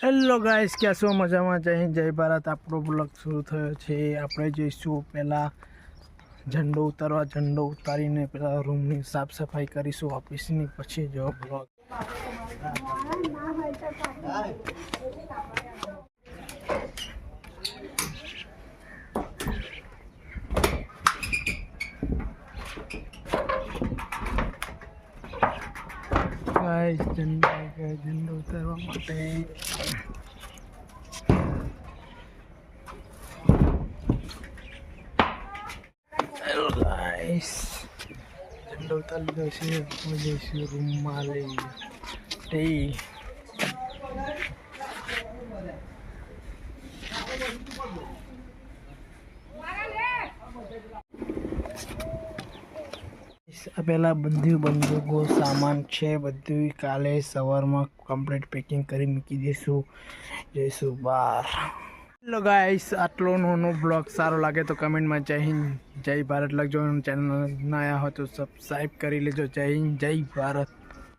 Hello guys ક્યાં શું મજામાં જય જય ભારત આપણો બ્લોગ શરૂ થયો છે આપણે જઈશું પહેલાં ઝંડો ઉતારવા ઝંડો ઉતારીને પેલા રૂમની સાફ સફાઈ કરીશું ઓફિસની પછી જો બ્લોગ ગાઈસ ઝંડો ઝંડો ઉતારવા માટે. હેલો ગાઈસ ઝંડો ઉતારી લીધો છે. હું જઈશું રૂમમાં લઈ. તે પહેલાં બધી બંદૂકો, સામાન છે બધું કાલે સવારમાં કમ્પ્લીટ પેકિંગ કરી મૂકી દઈશું જઈશું બહાર હેલો ગાઈસ આટલો નાનો બ્લોગ સારો લાગે તો કમેન્ટમાં જય હિન્દ, જય ભારત. લખજો ચેનલ ના આવ્યા હોય તો સબસ્ક્રાઈબ કરી લેજો. જય હિન્દ, જય ભારત.